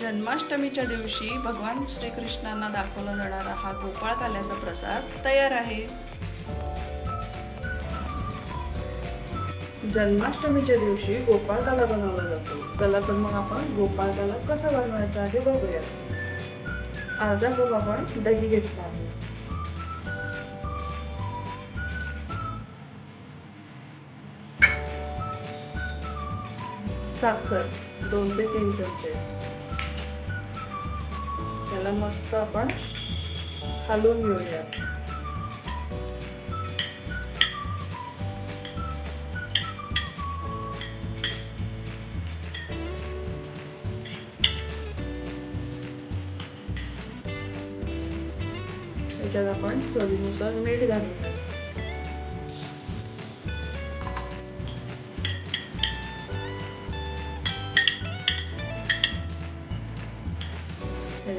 जन्माष्टमीच्या दिवशी भगवान श्रीकृष्णांना दाखवला जाणारा हा गोपाळ काल्याचा प्रसाद तयार आहे. जन्माष्टमीच्या दिवशी गोपाळकाला बनवला जातो. त्याला तर मग आपण गोपाळकाला कसा बनवायचा आहे बघूया. अर्धा कप आपण दही घेतला आहे. साखर दोन ते तीन चमचे. त्याला मस्त आपण हलवून घेऊया त्याच्यात आपण चवीनुसार मीठ घालूया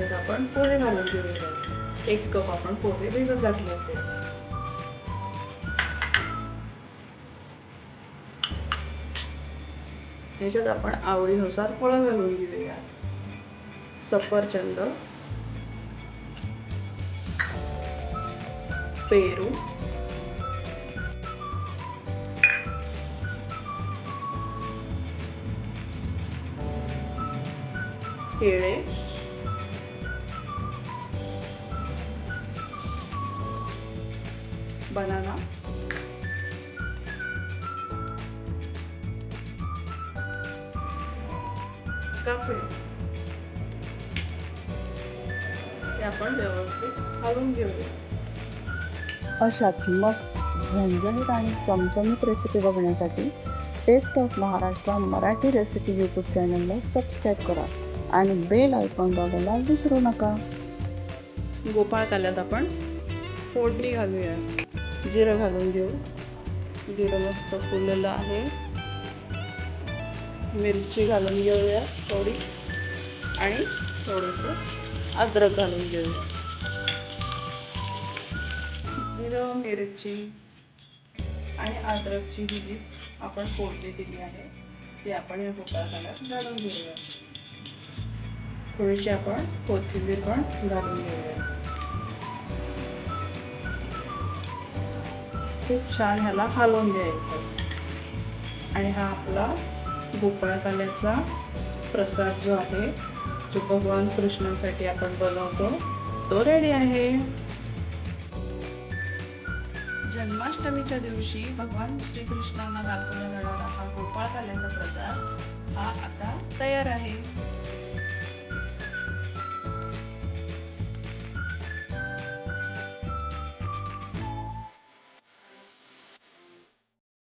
त्याच्यात आपण. पोहे घालून घेऊया एक कप आपण पोहे भिजत घातले होते. याच्यात आपण आवडीनुसार फळं घालून घेऊया सफरचंद पेरू केळे बनाना काकडी ते आपण व्यवस्थित हलवून घेऊया. अशाच मस्त झणझणीत आणि चमचमीत रेसिपी बघण्यासाठी taste of Maharashtra Marathi recipe YouTube चॅनलला सबस्क्राईब करा आणि बेल आयकॉन दाबायला विसरू नका. गोपाळ काल्यात आपण. फोडणी घालूया. जिरं घालून घेऊ. जिरं मस्त फुललेलं आहे. मिरची घालून घेऊया थोडी. आणि थोडंसं अद्रक घालून घेऊया. जिरं मिरची आणि अद्रकची ही जी आपण फोडणी दिली आहे. ती आपण या गोपाळ घालून घेऊया. थोडीशी आपण कोथिंबीर पण घालून घेऊया. खूप छान ह्याला हलवून द्यायचं आणि हा आपला गोपाळकाल्याचा प्रसाद जो आहे जो भगवान कृष्णासाठी आपण बनवतो तो रेडी आहे. जन्माष्टमीच्या दिवशी भगवान श्रीकृष्णांना दाखवला जाणारा हा गोपाळ काल्याचा प्रसाद हा आता तयार आहे.